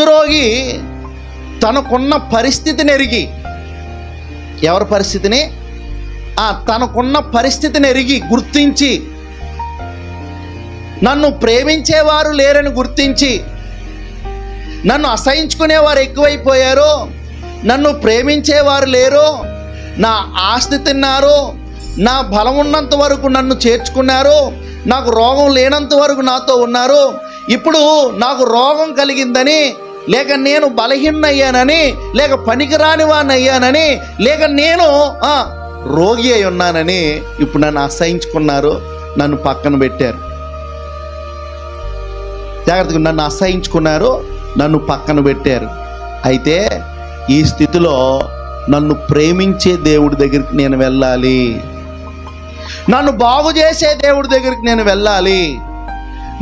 కుష్ఠరోగి తనకున్న పరిస్థితిని ఎరిగి. ఎవరి పరిస్థితిని? ఆ తనకున్న పరిస్థితిని ఎరిగి గుర్తించి. నన్ను ప్రేమించేవారు లేరని గుర్తించి. నన్ను అసహించుకునేవారు ఎక్కువైపోయారు నన్ను ప్రేమించేవారు లేరు నా ఆస్తి తిన్నారు నా బలం ఉన్నంత వరకు నన్ను చేర్చుకున్నారు నాకు రోగం లేనంత వరకు నాతో ఉన్నారు ఇప్పుడు నాకు రోగం కలిగిందని లేక నేను బలహీనయ్యానని లేక పనికిరాని వాడిని అయ్యానని లేక నేను రోగి అయి ఉన్నానని ఇప్పుడు నన్ను అసహించుకున్నారు నన్ను పక్కన పెట్టారు. జాగ్రత్తగా నన్ను అసహించుకున్నారు నన్ను పక్కన పెట్టారు. అయితే ఈ స్థితిలో నన్ను ప్రేమించే దేవుడి దగ్గరికి నేను వెళ్ళాలి. నన్ను బాగు చేసే దేవుడి దగ్గరికి నేను వెళ్ళాలి.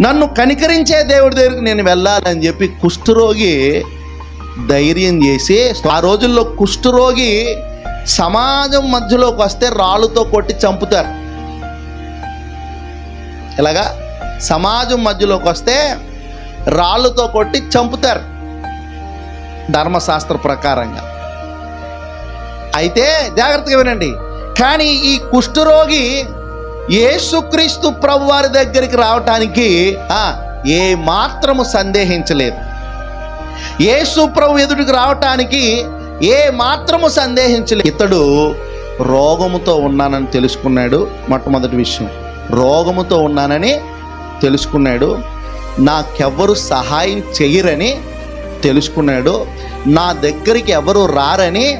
నన్ను కనికరించే దేవుడి దగ్గరికి నేను వెళ్ళాలని చెప్పి కుష్ఠరోగి ధైర్యం చేసి ఆ రోజుల్లో కుష్ఠరోగి సమాజం మధ్యలోకి వస్తే రాళ్ళతో కొట్టి చంపుతారు. ఇలాగా సమాజం మధ్యలోకి వస్తే రాళ్ళతో కొట్టి చంపుతారు. ధర్మశాస్త్ర ప్రకారంగా. అయితే జాగ్రత్తగా వినండి. కానీ ఈ కుష్ఠరోగి యేసుక్రీస్తు ప్రభు వారి దగ్గరికి రావటానికి ఏ మాత్రము సందేహించలేదు. యేసు ప్రభు ఎదుటికి రావటానికి ఏ మాత్రము సందేహించలేదు. ఇతడు రోగముతో ఉన్నానని తెలుసుకున్నాడు. మొట్టమొదటి విషయం రోగముతో ఉన్నానని తెలుసుకున్నాడు. నాకెవ్వరు సహాయం చెయ్యరని తెలుసుకున్నాడు. నా దగ్గరికి ఎవరు రారని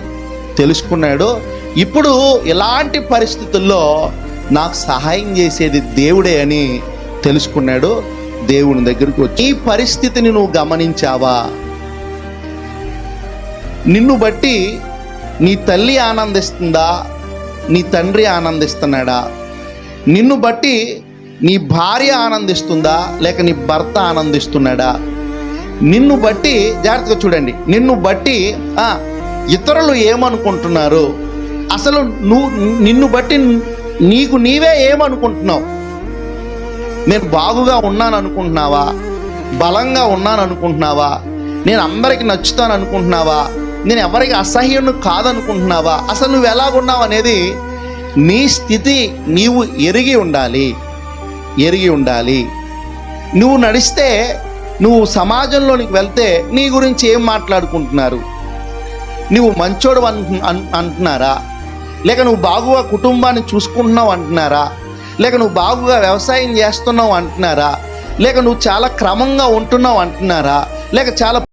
తెలుసుకున్నాడు. ఇప్పుడు ఇలాంటి పరిస్థితుల్లో నాకు సహాయం చేసేది దేవుడే అని తెలుసుకున్నాడు. దేవుని దగ్గరికి వచ్చి ఈ పరిస్థితిని నువ్వు గమనించావా? నిన్ను బట్టి నీ తల్లి ఆనందిస్తుందా? నీ తండ్రి ఆనందిస్తున్నాడా? నిన్ను బట్టి నీ భార్య ఆనందిస్తుందా? లేక నీ భర్త ఆనందిస్తున్నాడా? నిన్ను బట్టి జాగ్రత్తగా చూడండి. నిన్ను బట్టి ఇతరులు ఏమనుకుంటున్నారు? అసలు నువ్వు నిన్ను బట్టి నీకు నీవే ఏమనుకుంటున్నావు? నేను బాగుగా ఉన్నాను అనుకుంటున్నావా బలంగా ఉన్నాను అనుకుంటున్నావా నేను అందరికి నచ్చుతాను అనుకుంటున్నావా నేను ఎవరికి అసహ్యం కాదనుకుంటున్నావా? అసలు నువ్వు ఎలాగున్నావు అనేది నీ స్థితి నీవు ఎరిగి ఉండాలి. ఎరిగి ఉండాలి. నువ్వు నడిస్తే నువ్వు సమాజంలోనికి వెళ్తే నీ గురించి ఏం మాట్లాడుకుంటున్నారు? నువ్వు మంచోడు అంటున్నారా? లేక నువ్వు బాగుగా కుటుంబాన్ని చూసుకుంటున్నావు అంటున్నారా? లేక నువ్వు బాగుగా వ్యవసాయం చేస్తున్నావు అంటున్నారా? లేక నువ్వు చాలా క్రమంగా ఉంటున్నావు అంటున్నారా? లేక చాలా